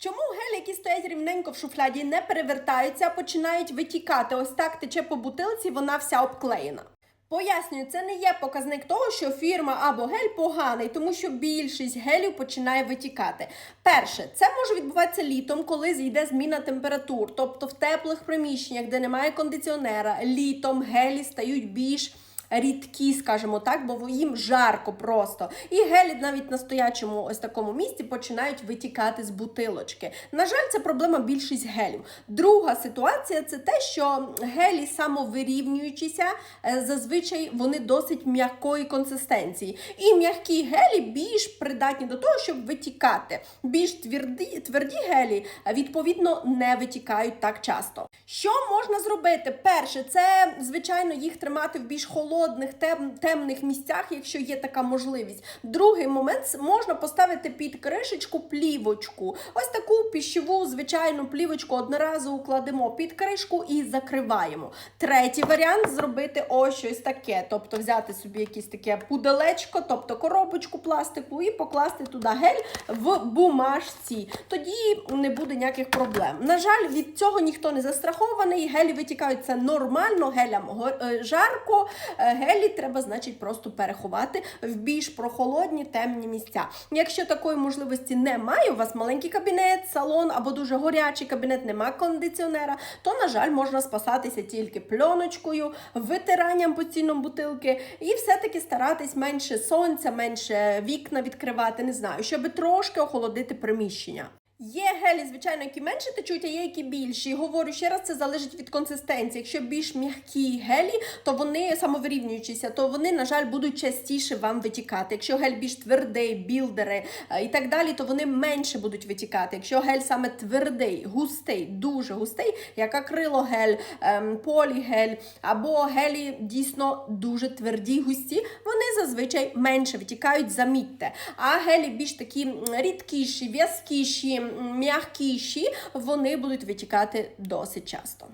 Чому гелі, які стоять рівненько в шуфляді, не перевертаються, а починають витікати? Ось так тече по бутилці, вона вся обклеєна. Пояснюю, це не є показник того, що фірма або гель поганий, тому що більшість гелів починає витікати. Перше, це може відбуватися літом, коли зійде зміна температур, тобто в теплих приміщеннях, де немає кондиціонера, літом гелі стають більш рідкі, скажімо так, бо їм жарко просто. І гелі навіть на стоячому ось такому місці починають витікати з бутилочки. На жаль, це проблема більшість гелів. Друга ситуація це те, що гелі самовирівнюючися, е, зазвичай вони досить м'якої консистенції. І м'які гелі більш придатні до того, щоб витікати. Більш тверді, тверді гелі, е, відповідно, не витікають так часто. Що можна зробити? Перше, це звичайно їх тримати в більш холодних, тем, темних місцях, якщо є така можливість. Другий момент можна поставити під кришечку плівочку. Ось таку піщову звичайну плівочку одноразово кладемо під кришку і закриваємо. Третій варіант зробити ось щось таке. Тобто взяти собі якесь таке пуделечко, тобто коробочку пластику, і покласти туди гель в бумажці. Тоді не буде ніяких проблем. На жаль, від цього ніхто не застрахований. Гелі витікають це нормально, гелям е, жарко. Гелі треба, значить, просто переховати в більш прохолодні темні місця. Якщо такої можливості немає, у вас маленький кабінет, салон або дуже горячий кабінет, нема кондиціонера, то, на жаль, можна спасатися тільки пленочкою, витиранням постійно бутилки, і все-таки старатись менше сонця, менше вікна відкривати, не знаю, щоб трошки охолодити приміщення. Є гелі, звичайно, які менше течуть, а є які більші. Говорю ще раз, це залежить від консистенції. Якщо більш м'які гелі, то вони самовирівнюючися, то вони, на жаль, будуть частіше вам витікати. Якщо гель більш твердий, білдери е, і так далі, то вони менше будуть витікати. Якщо гель саме твердий, густий, дуже густий, як акрилогель, ем, полігель або гелі дійсно дуже тверді, густі, вони зазвичай менше витікають, замітьте. А гелі більш такі рідкіші, в'язкіші, м'якіші, вони будуть витікати досить часто.